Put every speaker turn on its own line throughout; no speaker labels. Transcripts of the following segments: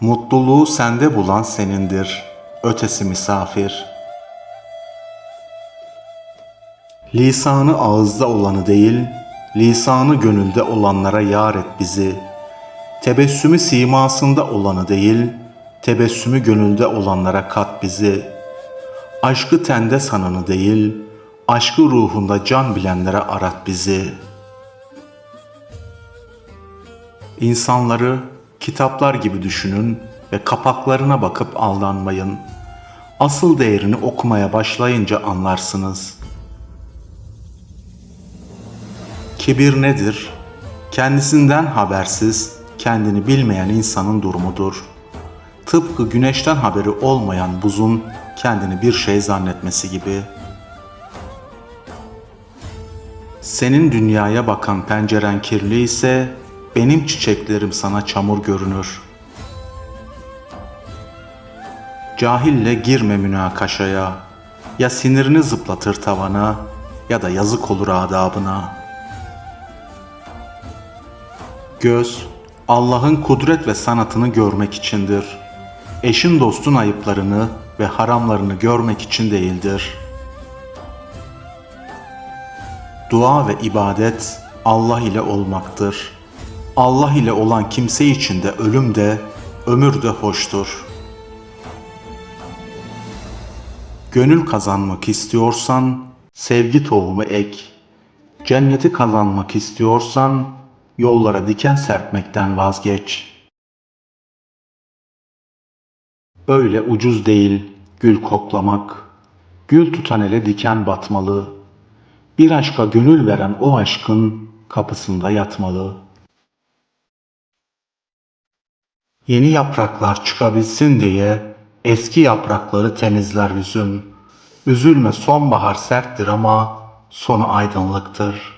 Mutluluğu sende bulan senindir, ötesi misafir. Lisanı ağızda olanı değil, lisanı gönülde olanlara yar et bizi. Tebessümü simasında olanı değil, tebessümü gönülde olanlara kat bizi. Aşkı tende sananı değil, aşkı ruhunda can bilenlere arat bizi. İnsanları kitaplar gibi düşünün ve kapaklarına bakıp aldanmayın. Asıl değerini okumaya başlayınca anlarsınız. Kibir nedir? Kendisinden habersiz, kendini bilmeyen insanın durumudur. Tıpkı güneşten haberi olmayan buzun kendini bir şey zannetmesi gibi. Senin dünyaya bakan penceren kirli ise benim çiçeklerim sana çamur görünür. Cahille girme münakaşaya. Ya sinirini zıplatır tavana ya da yazık olur adabına. Göz, Allah'ın kudret ve sanatını görmek içindir. Eşin dostun ayıplarını ve haramlarını görmek için değildir. Dua ve ibadet Allah ile olmaktır. Allah ile olan kimse için de ölüm de, ömür de hoştur. Gönül kazanmak istiyorsan, sevgi tohumu ek. Cenneti kazanmak istiyorsan, yollara diken serpmekten vazgeç. Öyle ucuz değil gül koklamak. Gül tutan ele diken batmalı. Bir aşka gönül veren o aşkın kapısında yatmalı. Yeni yapraklar çıkabilsin diye eski yaprakları temizler üzüm. Üzülme sonbahar serttir ama sonu aydınlıktır.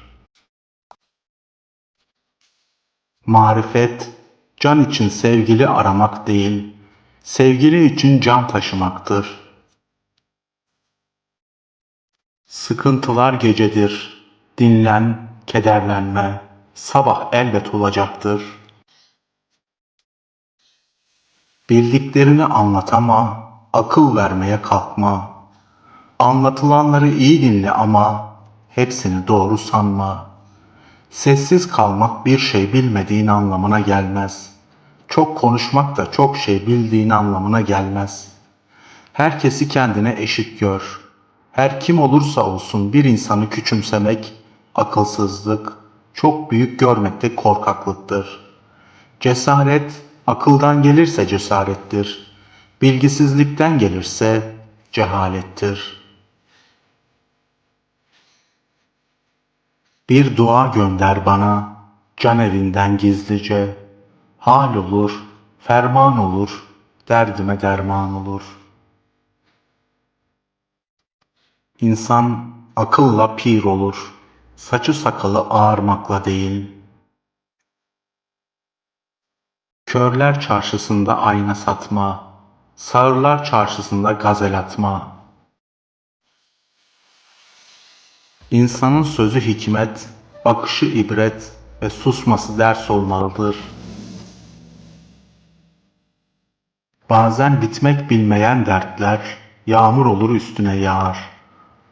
Marifet, can için sevgili aramak değil, sevgili için can taşımaktır. Sıkıntılar gecedir, dinlen, kederlenme, sabah elbet olacaktır. Bildiklerini anlat ama akıl vermeye kalkma. Anlatılanları iyi dinle ama hepsini doğru sanma. Sessiz kalmak bir şey bilmediğin anlamına gelmez. Çok konuşmak da çok şey bildiğin anlamına gelmez. Herkesi kendine eşit gör. Her kim olursa olsun bir insanı küçümsemek akılsızlık, çok büyük görmekte korkaklıktır. Cesaret akıldan gelirse cesarettir. Bilgisizlikten gelirse cehalettir. Bir dua gönder bana can evinden gizlice. Hal olur, ferman olur, derdime derman olur. İnsan akılla pir olur, saçı sakalı ağarmakla değil.'' Körler çarşısında ayna satma, sağırlar çarşısında gazel atma. İnsanın sözü hikmet, bakışı ibret ve susması ders olmalıdır. Bazen bitmek bilmeyen dertler yağmur olur üstüne yağar.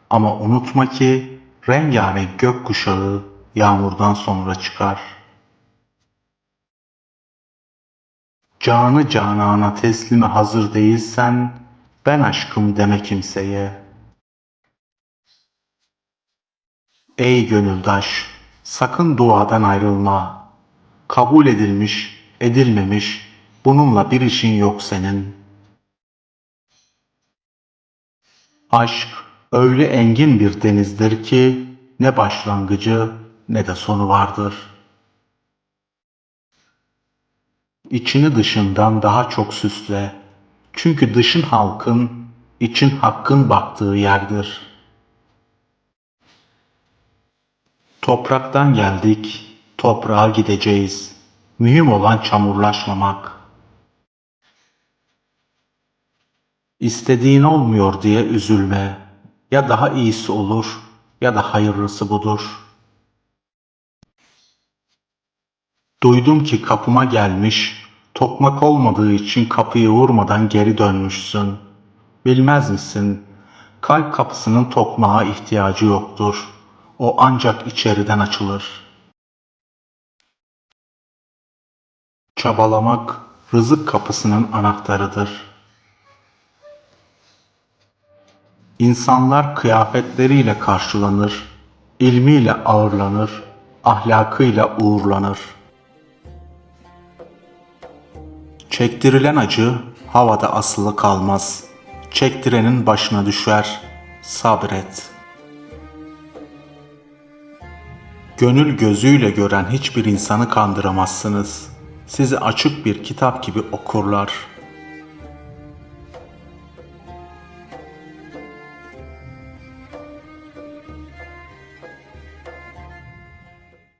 Ama unutma ki rengarenk gök kuşağı yağmurdan sonra çıkar.'' Canı canana teslime hazır değilsen, ben aşkım deme kimseye. Ey gönüldaş, sakın duadan ayrılma. Kabul edilmiş, edilmemiş, bununla bir işin yok senin. Aşk öyle engin bir denizdir ki, ne başlangıcı ne de sonu vardır.'' İçini dışından daha çok süsle. Çünkü dışın halkın, için hakkın baktığı yerdir. Topraktan geldik, toprağa gideceğiz. Mühim olan çamurlaşmamak. İstediğin olmuyor diye üzülme. Ya daha iyisi olur ya da hayırlısı budur. Duydum ki kapıma gelmiş Tokmak olmadığı için kapıyı vurmadan geri dönmüşsün. Bilmez misin? Kalp kapısının tokmağa ihtiyacı yoktur. O ancak içeriden açılır. Çabalamak rızık kapısının anahtarıdır. İnsanlar kıyafetleriyle karşılanır, ilmiyle ağırlanır, ahlakıyla uğurlanır. Çektirilen acı havada asılı kalmaz. Çektirenin başına düşer. Sabret. Gönül gözüyle gören hiçbir insanı kandıramazsınız. Sizi açık bir kitap gibi okurlar.